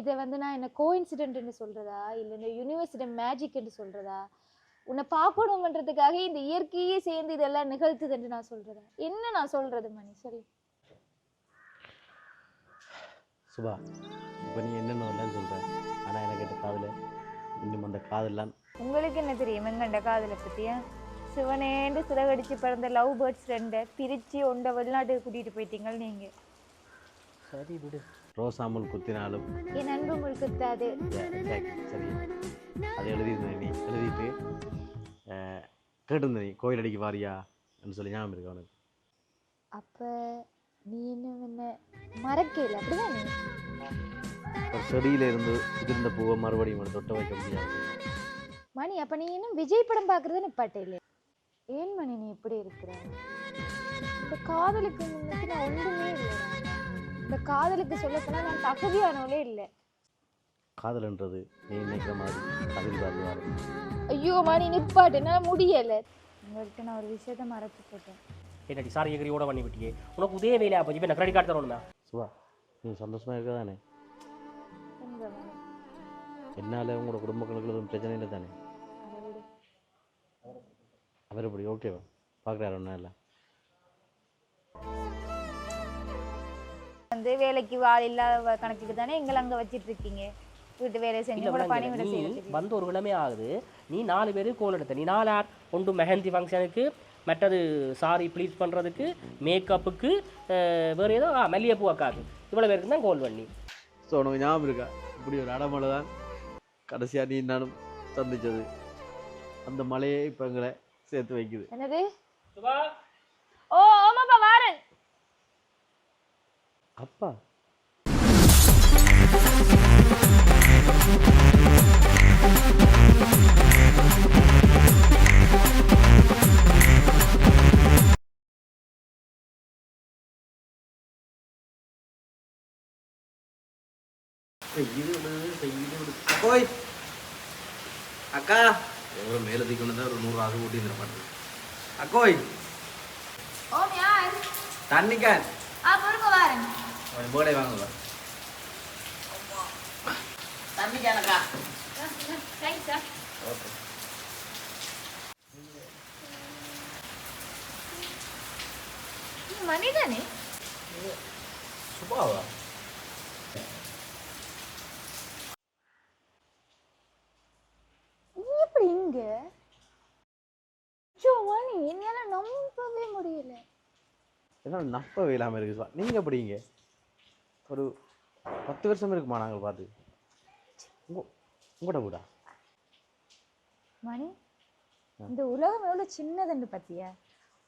இதை வந்து நான் என்ன கோ இன்சிடென்ட்னு சொல்றதா? இல்லை இந்த யூனிவர்சிட்டி மேஜிக்னு சொல்றதா? உன்னை பார்க்கணுமன்றதுக்காக இந்த இயற்கையே சேர்ந்து இதெல்லாம் நிகழ்த்துதுன்னு நான் சொல்றதா? என்ன நான் சொல்றது மணி? சொல்லு. சுபா இப்போ நீ என்னென்ன எல்லாம் சொல்கிற ஆனால் எனக்கு இந்த காதில்? இன்னும் அந்த காதெல்லாம் உங்களுக்கு என்ன தெரியும்? எங்கண்ட காதலை பத்தியா? சிவனேண்டு சிறகடிச்சு பிறந்த லவ் பேர்ட்ஸ் ரெண்டை பிரிச்சு ஒண்ட வெளிநாட்டுக்கு கூட்டிட்டு போயிட்டீங்க நீங்க. சரி விடு. ரோசாமல் குத்தினாலும் என் அன்பு Yeah, exactly. சரி அதை எழுதியிருந்தேன் நீ. எழுதிட்டு கேட்டிருந்த நீ கோயில் அடிக்க வாரியா சொல்லி ஞாபகம் இருக்கு அவனுக்கு அப்ப நீ இன்னும் என்ன மறக்கல அப்படிதானே ஒரு செடியில இருந்து உதிர்ந்த பூவை மறுபடியும் ஒரு தொட்ட வைக்க முடியாது. மணி அப்ப நீ இன்னும் விஜய் படம் பாக்குறது நிப்பாட்டே இல்லை ஏன் மணி நீ இப்படி இருக்கிற? இந்த காதலுக்கு முன்னுக்கு நான் ஒன்றுமே இல்லை இந்த காதலுக்கு சொல்லப்போனா நான் தகுதியானவளே இல்லை. காதல்ன்றது நீ நினைக்கிற மாதிரி கதில் பார்த்து ஐயோ மணி நிப்பாட்டு. என்னால் முடியல. உங்கள்கிட்ட நான் ஒரு விஷயத்த மறைச்சு போட்டேன். என்னடி சாரி எகிரியோட பண்ணி விட்டியே உனக்கு உதய வேலையா போச்சு இப்போ நான் கிரெடிட் கார்டு தரணுமா சுபா நீ சந்தோஷமா இருக்க தானே என்னால் உங்களோட குடும்பங்களுக்கு எதுவும் பிரச்சனை இல்லை தானே? அவர் எப்படி? ஓகேவா? பார்க்குறாரு ஒன்றும் இல்லை. வந்து வேலைக்கு ஆள் இல்லாத கணக்குக்கு தானே எங்களை அங்க வச்சிட்டு இருக்கீங்க வீட்டு வேலை செஞ்சு கூட விளங்கல. பணி விட நீ செய்யறது வந்து ஒரு கிழமை ஆகுது. நீ நாலு பேர் கோல் எடுத்த. நீ நாலு ஆர் ஒன்று மெஹந்தி ஃபங்க்ஷனுக்கு மற்றது சாரி ப்ளீஸ் பண்ணுறதுக்கு மேக்கப்புக்கு வேறு ஏதோ ஆ மல்லிகைப்பூ அக்காக்கு. இவ்வளோ பேருக்கு தான் கோல் பண்ணி. ஸோ உனக்கு ஞாபகம் இருக்கா? இப்படி ஒரு அடமலை தான் கடைசியாக நீ நானும் சந்திச்சது. அந்த மலையே இப்போ எங்களை சேர்த்து வைக்குது. என்னது? ஓ ஆமாப்பா வாரேன். அப்பா. போய். அக்கா. எவ்வளோ மேலே தீக்கணும் தான் ஒரு நூறு ஆகு கூட்டி இந்த பாட்டு. அக்கோய். ஓம் யார் தண்ணி கேன் ஆ பொறுக்க வாரேன் அவன் போடே வாங்க தண்ணி கேன் அக்கா தேங்க்ஸ் சார் ஓகே மணி தானே சுபாவா நீ எப்படி இங்க மணி என்னால நம்பவே முடியல என்னால் நப்பவே இல்லாமல் இருக்குது சுபா நீங்கள் எப்படிங்க ஒரு பத்து வருஷம் இருக்குமா நாங்கள் பார்த்து? உங்க உங்களோட வீடா மணி இந்த உலகம் எவ்வளவு சின்னதுன்னு பாத்தியா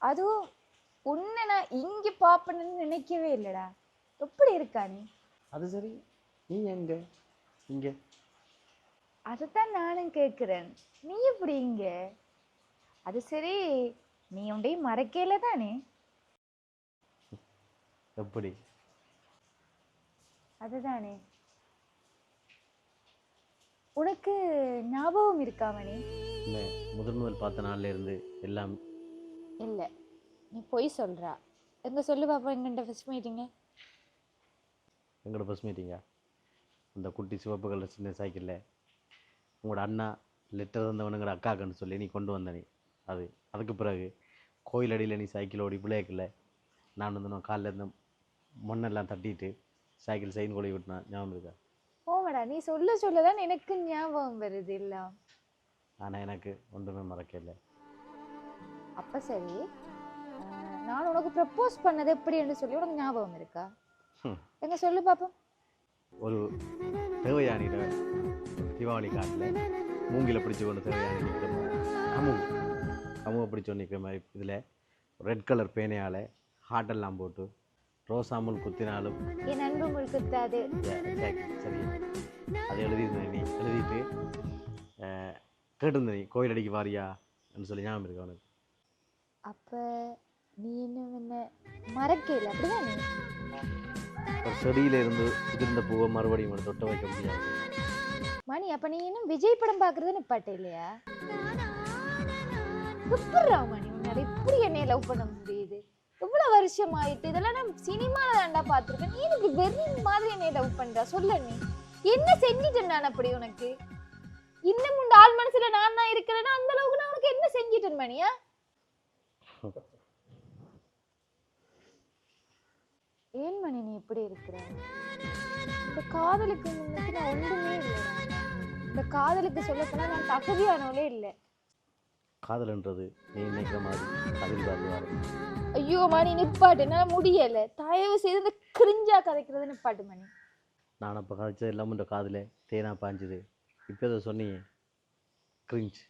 அதுவும் உன்னை நான் இங்க பாப்பேன்னு நினைக்கவே இல்லடா. எப்படி இருக்கா நீ? அது சரி. நீ எங்க? இங்கே. அதைத்தான் நானும் கேட்குறேன். நீ எப்படி இங்க? அது சரி நீ உண்டையும் மறக்கல தானே? எப்படி? அதுதானே. உனக்கு ஞாபகம் இருக்கா மணி? இல்லை முதல் முதல் பார்த்த நாள்ல இருந்து எல்லாம் இல்ல. நீ பொய் சொல்றா. எங்க சொல்லு பாப்பா எங்கண்ட ஃபர்ஸ்ட் மீட்டிங்க எங்களோட பஸ் மீட்டிங்கா அந்த குட்டி சிவப்பு கலர் சின்ன சைக்கிளில் உங்களோட அண்ணா லெட்டர் தந்தவனுங்களோட அக்காக்குன்னு சொல்லி நீ கொண்டு வந்த நீ. அது அதுக்கு பிறகு கோயில் அடியில் நீ சைக்கிள் ஓடி பிள்ளைக்கல நான் வந்து நான் காலைல இருந்து மண்ணெல்லாம் தட்டிட்டு சைக்கிள் சைன் கொடி விட்டுனா ஞாபகம் இருக்கா? ஓமடா நீ சொல்ல சொல்லதான் எனக்கு ஞாபகம் வருது எல்லாம். ஆனால் எனக்கு ஒன்றுமே மறக்கல அப்ப சரி. நான் உனக்கு ப்ரப்போஸ் பண்ணது எப்படின்னு சொல்லி உனக்கு ஞாபகம் இருக்கா. எங்க சொல்லு பாப்போம். ஒரு தேவயானியில் தீபாவளி காட்டில் மூங்கில பிடிச்சி கொண்டு தேவயானி நிற்கிற மாதிரி பிடிச்சி கொண்டு நிற்கிற மாதிரி இதில் ரெட் கலர் பேனையால் ஹார்ட்டெல்லாம் போட்டு ரோசாமல் குத்தினாலும் என் அன்பு Yeah, exactly. சரி அதை எழுதியிருந்தேன் நீ. எழுதிட்டு கேட்டிருந்த நீ கோயில் அடிக்க வாரியா சொல்லி ஞாபகம் இருக்கு அவனுக்கு அப்ப நீ இன்னும் என்ன மறக்கல அப்படிதானே ஒரு செடியில இருந்து உதிர்ந்த பூவை மறுபடியும் ஒரு தொட்ட வைக்க முடியாது. மணி அப்ப நீ இன்னும் விஜய் படம் பாக்குறது நிப்பாட்ட இல்லையா? எப்படிடா மணி உன்னால இப்படி என்னைய லவ் பண்ண இவ்வளவு வருஷம் ஆயிட்டு இதெல்லாம் நான் சினிமால தாண்டா பார்த்துருக்கேன். நீ எனக்கு வெறி மாதிரி என்னை டவுட் பண்றா? சொல்ல நீ. என்ன செஞ்சிட்டேன் நான் அப்படி உனக்கு? இன்னும் உண்டு ஆள் மனசுல நான் தான் இருக்கிறேன்னா அந்த அளவுக்கு நான் உனக்கு என்ன செஞ்சிட்டேன் மணியா? ஏன் மணி நீ இப்படி இருக்கிற? இந்த காதலுக்கு முன்னுக்கு நான் ஒன்றுமே இல்லை. இந்த காதலுக்கு சொல்லப்போனா நான் தகுதியானவளே இல்லை. காதல்ன்றது நீ நினைக்கிற மாதிரி கதில் பார்த்து வரும் ஐயோ மணி நிப்பாட்டு. என்னால முடியல. தயவு செய்து இந்த கிரிஞ்சா கதைக்கிறது நிப்பாட்டு மணி. நான் அப்போ கதைச்சது எல்லாம் இந்த காதில் தேனா பாஞ்சுது. இப்போ அதை சொன்னீங்க. கிரிஞ்ச்.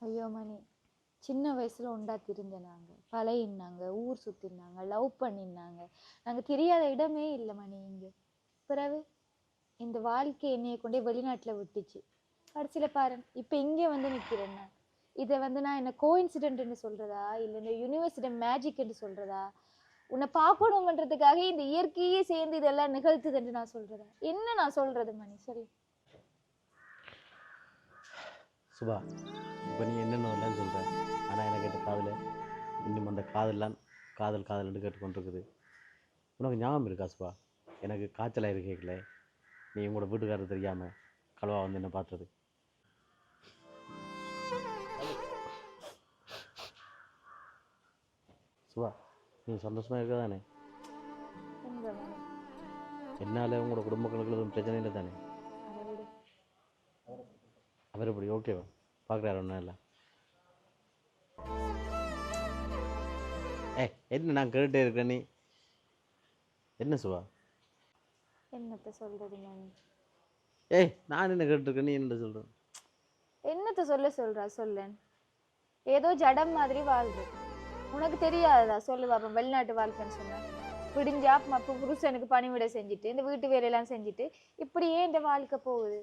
ஐயோ மணி. சின்ன வயசுல உண்டா திரிஞ்ச நாங்க பழையினாங்க ஊர் சுத்தினாங்க லவ் பண்ணினாங்க. நாங்க தெரியாத இடமே இல்லை மணி இங்க. பிறகு? இந்த வாழ்க்கை என்னைய கொண்டே வெளிநாட்டில் விட்டுச்சு. கடைசியில் பாரு இப்போ இங்கே வந்து நிற்கிறேன் நான் இதை வந்து நான் என்ன கோஇன்சிடென்ட்னு சொல்கிறதா இல்லை இந்த யூனிவர்சிட்டி என்று சொல்கிறதா உன்னை பார்க்கணுமன்றதுக்காக இந்த இயற்கையே சேர்ந்து இதெல்லாம் நிகழ்த்துதுன்னு நான் சொல்கிறதா என்ன நான் சொல்கிறது மணி? சொல்லு சுபா இப்போ நீ என்னென்ன இல்லைன்னு சொல்கிற ஆனால் எனக்கு இந்த காதில் இன்னும் அந்த காதல்லாம் காதல் காதல்னு கேட்டுக்கொண்டிருக்குது. உனக்கு ஞாபகம் இருக்கா சுபா? எனக்கு காய்ச்சலாக இருக்கேக்கல நீ உங்களோட வீட்டுக்காரர் தெரியாமல் கலவா வந்து என்ன பார்த்தது. சுபா நீ சந்தோஷமாக இருக்க தானே? என்னால் உங்களோட குடும்பங்களுக்கு எதுவும் பிரச்சனை இல்லை தானே? அவர் எப்படி ஓகேவா பார்க்குறாரு ஒன்றும் இல்லை. ஏ என்ன நான் கேட்டுட்டே இருக்கேன் நீ? என்ன சுபா? என்னத்த சொல்றது மணி? ஏய் நான் என்ன கேட்டுருக்கேன்? நீ என்ன சொல்கிறேன் என்னத்த சொல்ல சொல்றா? சொல்லேன் ஏதோ ஜடம் மாதிரி வாழ்றது. உனக்கு தெரியாததா? சொல்லு பாப்போம். வெளிநாட்டு வாழ்க்கைன்னு சொன்னா. விடிஞ்சா மப்பு புருஷனுக்கு பணிவிடை செஞ்சுட்டு இந்த வீட்டு வேலையெல்லாம் செஞ்சுட்டு இப்படியே இந்த வாழ்க்கை போகுது?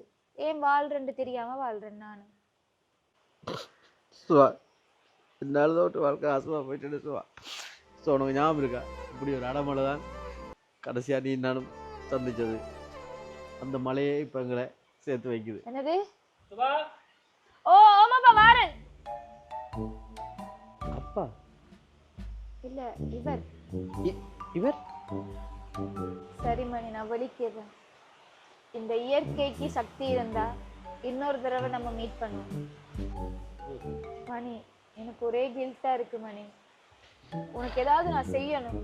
ஏன் வாழ்றேன்னு தெரியாம வாழ்றேன் நானு? சுவா என்னால் தோட்டு வாழ்க்கை ஆசமாக போயிட்டு சுவா. ஸோ உனக்கு ஞாபகம் இருக்கா? இப்படி ஒரு அடமலை தான் கடைசியாக நீ நானும் சந்திச்சது அந்த மலையே இப்போ எங்களை சேர்த்து வைக்குது. என்னது? சுபா. ஓ ஆமாப்பா வாரேன். அப்பா. இல்ல இவர். இவர்? சரி மணி நான் வலிக்கிறேன் இந்த இயற்கைக்கு சக்தி இருந்தா இன்னொரு தடவை நம்ம மீட் பண்ணுவோம். மணி எனக்கு ஒரே கில்ட்டா இருக்கு மணி. உனக்கு ஏதாவது நான் செய்யணும்.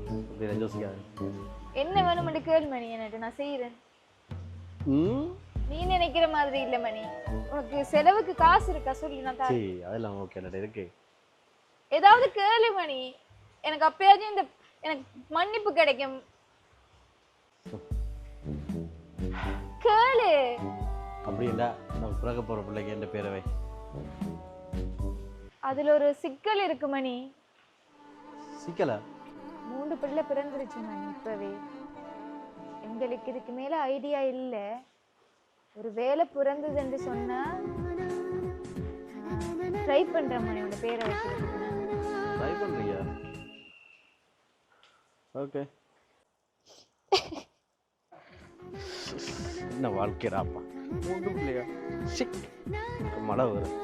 என்ன வேணும்னு கேள் மணி எனக்கு நான் செய்யறேன் நீ நினைக்கிற மாதிரி இல்ல மணி. உனக்கு செலவுக்கு காசு இருக்கா? சொல்லி நான் சரி அதெல்லாம் ஓகே நட இருக்கு. ஏதாவது கேளு மணி. எனக்கு அப்பயாச்சும் இந்த எனக்கு மன்னிப்பு கிடைக்கும். கேளு. அப்படின்னா நம்ம பிறக்க போகிற பிள்ளைக்கு எந்த பேரவை அதுல ஒரு சிக்கல் இருக்கு மணி. சிக்கலா? மூன்று பிள்ளை பிறந்துருச்சு நான் இப்பவே? எங்களுக்கு இதுக்கு மேல ஐடியா இல்ல. ஒரு வேலை பிறந்தது என்று சொன்னா ட்ரை பண்றேன் மணி உன் பேரை வைக்கிறதுக்கு ட்ரை பண்ணுறியா ஓகே என்ன வாழ்க்கையாப்பா மூன்று பிள்ளையா சிக் மழை வரும்.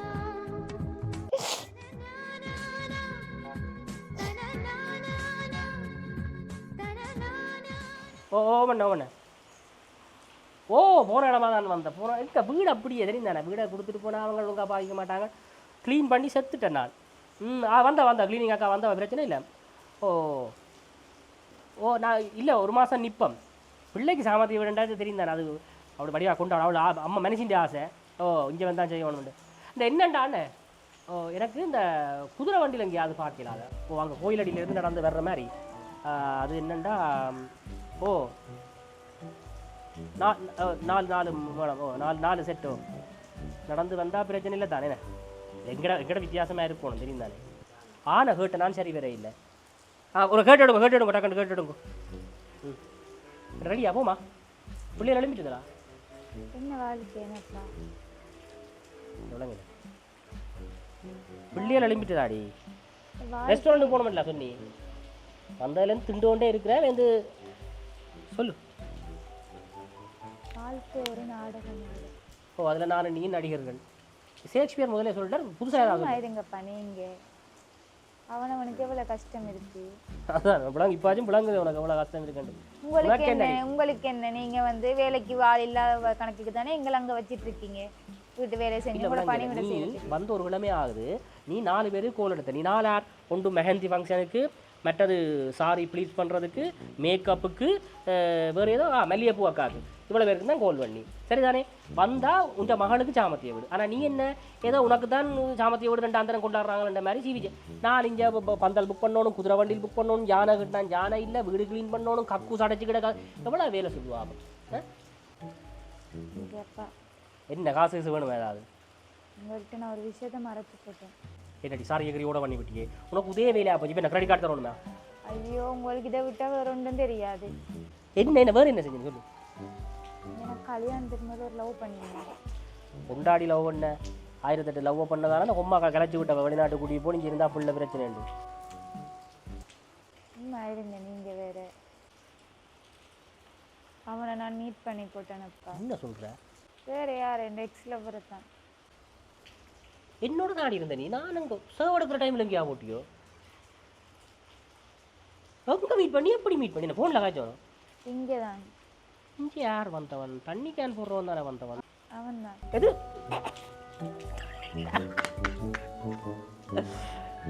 ஓ ஓ பண்ண ஓ போன இடமா தான் வந்தேன் போன இருக்க வீடு அப்படியே தெரியுந்தானே வீடை கொடுத்துட்டு போனால் அவங்க ஒழுங்காக பாதிக்க மாட்டாங்க. க்ளீன் பண்ணி செத்துட்டேன் நான். ம் ஆ வந்தா வந்தா. க்ளீனிங் அக்கா வந்தா பிரச்சனை இல்லை. ஓ ஓ நான் இல்லை ஒரு மாதம் நிற்பம் பிள்ளைக்கு சாமர்த்தியம் விடண்டாது தெரியும் தானே அது. அவள் வடிவா கொண்டு அவள் அம்மா மனுஷிൻ്റെ ஆசை. ஓ இங்கே வந்தால் செய்யணும்னு. இந்த என்னண்டானே அண்ணே? ஓ எனக்கு இந்த குதிரை வண்டியில் எங்கேயாவது பார்க்கலாத அதை ஓ அங்கே கோயிலடியிலேருந்து நடந்து வர்ற மாதிரி. அது என்னண்டா ஓ. நாலு நாலு மேடம் ஓ நாலு நாலு செட்டோ நடந்து வந்தால் பிரச்சனை இல்லை தானே? எங்கட எங்கட வித்தியாசமாக இருக்கணும் தெரியும் தானே? ஆனை கேட்ட நான் சரி வேற இல்லை. ஆ ஒரு கேட்டு எடுங்க கேட்டு எடுங்க டக்குன்னு கேட்டு எடுங்க. ம். ரெடியா போமா பிள்ளைய எழும்பிட்டுதா என்ன வாழ்க்கை என்னப்பா எழும்பிட்டுதாடி. வாழ்- ரெஸ்டாரண்ட்டுக்கு போகணுமில்ல சொன்னி. வந்ததுலேருந்து திண்டு கொண்டே இருக்கிறேன் வந்து சொல்லு. ஒரு நாடகம். ஓ அதில் நான் நீ நடிகர்கள். ஷேக்ஸ்பியர் முதல்ல சொல்லிட்டார் புதுசாக இருங்கப்பா நீங்க. அவனவனுக்கு எவ்வளவு கஷ்டம் இருக்கு? அதான் விளங்கு இப்பாச்சும் விளங்குது உனக்கு எவ்வளோ கஷ்டம் இருக்குன்னு உங்களுக்கு என்ன? உங்களுக்கு என்ன? நீங்க வந்து வேலைக்கு வாழ் இல்லாத கணக்குக்கு தானே எங்களை அங்க வச்சிட்டு இருக்கீங்க வீட்டு வேலை செஞ்சு விளங்கு பணிவிட நீ செய்யறதுக்கு. வந்து ஒரு கிழமை ஆகுது. நீ நாலு பேர் கோல் எடுத்த. நீ நாலு ஆர் ஒன்று மெஹந்தி ஃபங்க்ஷனுக்கு மற்றது சாரி ப்ளீஸ் பண்ணுறதுக்கு மேக்கப்புக்கு வேறு ஏதோ ஆ மல்லிகைப்பூ அக்காக்கு இவ்வளோ பேருக்கு தான் கோல் பண்ணி. சரிதானே? வந்தால் உங்க மகளுக்கு சாமத்திய வீடு. ஆனால் நீ என்ன? ஏதோ உனக்கு தான் சாமத்திய வீடு ரெண்டு அந்தரம் கொண்டாடுறாங்கன்ற மாதிரி சிவிச்சு நான் இங்கே பந்தல் புக் பண்ணணும் குதிரை வண்டியில் புக் பண்ணணும் யானை கிட்டான் யானை இல்லை வீடு க்ளீன் பண்ணணும் கக்கூஸ் அடைச்சி கிடக்கா. எவ்வளோ வேலை சொல்லுவாங்க என்ன காசு கீசு வேணும் ஏதாவது? உங்கள்கிட்ட நான் ஒரு விஷயத்த மறைச்சு போட்டேன். என்னடி சாரி எகிரியோட பண்ணி விட்டியே உனக்கு உதய வேலையா போச்சு? இப்போ கிரெடிட் கார்டு தரணுமா ஐயோ உங்களுக்கு இதை விட்டா வேற ஒன்றும் தெரியாது. என்ன என்ன வேறு என்ன செஞ்சு சொல்லு. எனக்கு கல்யாணத்துக்கு மேல ஒரு லவ் பண்ணியிருந்தேன். கொண்டாடி லவ் பண்ண ஆயிரத்தெட்டு லவ் பண்ணதால அந்த உமா கிளச்சி விட்ட வெளிநாட்டு கூட்டி போய் இங்கே இருந்தால் புள்ள பிரச்சனை உண்டு சும்மா இருங்க நீங்க வேற. அவனை நான் மீட் பண்ணி போட்டேனப்பா. என்ன சொல்ற? வேற யார்? என் எக்ஸ் லவரை தான். என்னோட நாடி இருந்த நீ? நான் அங்கே சர்வ் எடுக்கிற டைமில் எங்கேயா போட்டியோ? எங்கே மீட் பண்ணி எப்படி மீட் பண்ணி? ஃபோனில் காய்ச்சோம் இங்கே தான் இங்கே யார் வந்தவன்? தண்ணி கேன் போடுறவன் தானே வந்தவன். அவன் தான் எது?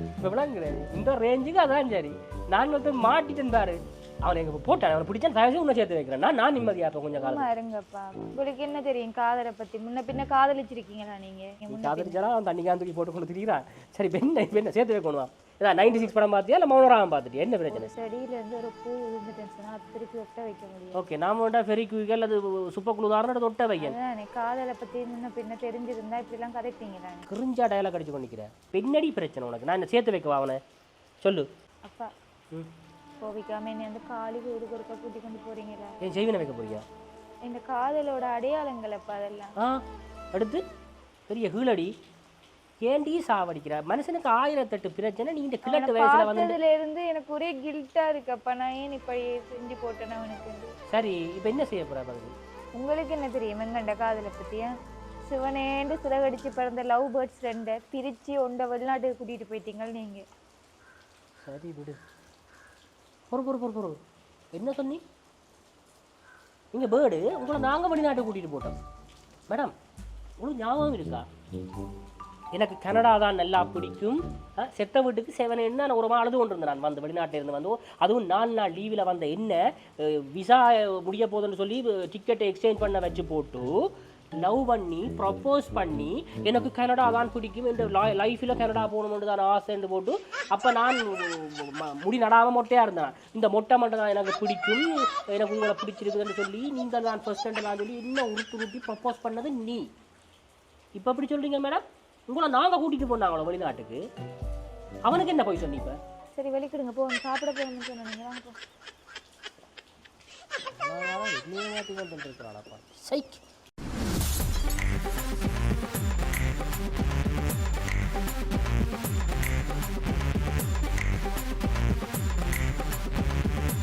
இப்போ விளங்குறேன். இந்த ரேஞ்சுக்கு அதான் சரி. நான் வந்து மாட்டிட்டேன் பாரு. அவனை எங்க போட்டான் அவனை பிடிச்சா தயவு உன்னை சேர்த்து வைக்கிறேன். நான் நிம்மதியா இருப்பேன் கொஞ்சம் காலம் இருங்கப்பா. உங்களுக்கு என்ன தெரியும்? காதலை பத்தி. முன்ன பின்ன காதலிச்சிருக்கீங்களா நீங்க? காதலிச்சாலும் அவன் தண்ணி காந்து தூக்கி போட்டு கொண்டு திரிகிறான் சரி இப்போ இப்போ என்ன? சேர்த்து வைக்கணுமா? இதான் நைன்டி சிக்ஸ் படம் பார்த்தியா? இல்லை மௌனராகம் பார்த்துட்டு என்ன பிரச்சனை? ஒரு செடியில இருந்து ஒரு பூ அது திருப்பி ஒட்ட வைக்க முடியும் ஓகே நாம வேண்டா ஃபெரி குயிக் அல்லது சுப்ப குழுதாரன்னு தொட்ட வைக்கணும் காதலை பத்தி முன்ன பின்ன தெரிஞ்சிருந்தா இப்படி எல்லாம் கதைப்பீங்களா? கிரிஞ்சா டயலாக் அடிச்சு கொண்டிருக்கிறேன் பின்னாடி பிரச்சனை உனக்கு. நான் என்ன சேர்த்து வைக்கவா அவனை? சொல்லு. அப்பா. ம். கோபிக்காம என்னை வந்து காலி வீடுக்கு ஒருக்கா கூட்டி கொண்டு போறீங்களா? ஏன் செய்வினை வைக்க போறியா? இந்த காதலோட அடையாளங்கள் அப்பா அதெல்லாம் ஆ அடுத்து பெரிய ஹீழடி ஏன்டி சாவடிக்கிற? மனுஷனுக்கு ஆயிரத்தெட்டு பிரச்சனை நீ இந்த கிழட்டு வயசுல வந்து பார்த்ததுல இருந்து எனக்கு ஒரே கில்ட்டா இருக்குப்பா நான் ஏன் இப்படி செஞ்சு போட்டேன் அவனுக்கு? சரி இப்போ என்ன செய்ய போற பாருங்க உங்களுக்கு என்ன தெரியும்? எங்கண்ட காதலை பத்தியா சிவனேண்டு சிறகடிச்சு பிறந்த லவ் பேர்ட்ஸ் ரெண்டை பிரிச்சு ஒண்ட வெளிநாட்டுக்கு கூட்டிட்டு போயிட்டீங்க நீங்க. சரி விடு. பொறு பொறு பொறு பொறு. என்ன சொன்னி? நீங்கள் பேர்டு உங்களை நாங்கள் வெளிநாட்டை கூட்டிகிட்டு போட்டோம். மேடம் உங்களுக்கு ஞாபகம் இருக்கா? எனக்கு கனடா தான் நல்லா பிடிக்கும். செத்த வீட்டுக்கு செவன் என்ன நான் ஒரு அழுது கொண்டு இருந்தேன் நான் வந்து வெளிநாட்டில் இருந்து வந்து அதுவும் நாலு நாள் லீவில் வந்த என்ன விசா முடிய போகுதுன்னு சொல்லி டிக்கெட்டை எக்ஸ்சேஞ்ச் பண்ண வச்சு போட்டு லவ் பண்ணி ப்ரப்போஸ் பண்ணி எனக்கு கனடா தான் பிடிக்கும் இந்த லைஃப்பில் கனடா போகணும்னு தான் ஆசைன்னு போட்டு அப்போ நான் முடி நடாமல் மொட்டையாக இருந்தேன். இந்த மொட்டை மட்டும் தான் எனக்கு பிடிக்கும் எனக்கு உங்களை பிடிச்சிருக்குதுன்னு சொல்லி நீங்கள் தான் ஃபர்ஸ்ட் நான் சொல்லி இன்னும் உருட்டு உருட்டி ப்ரப்போஸ் பண்ணது நீ. இப்போ எப்படி சொல்றீங்க மேடம் உங்களை நாங்கள் கூட்டிகிட்டு போனாங்களோ வெளிநாட்டுக்கு? அவனுக்கு என்ன போய் சொன்னி இப்போ? சரி வெளிக்கிடுங்க. போ சாப்பிட போகணும்னு சொன்னீங்க வாங்க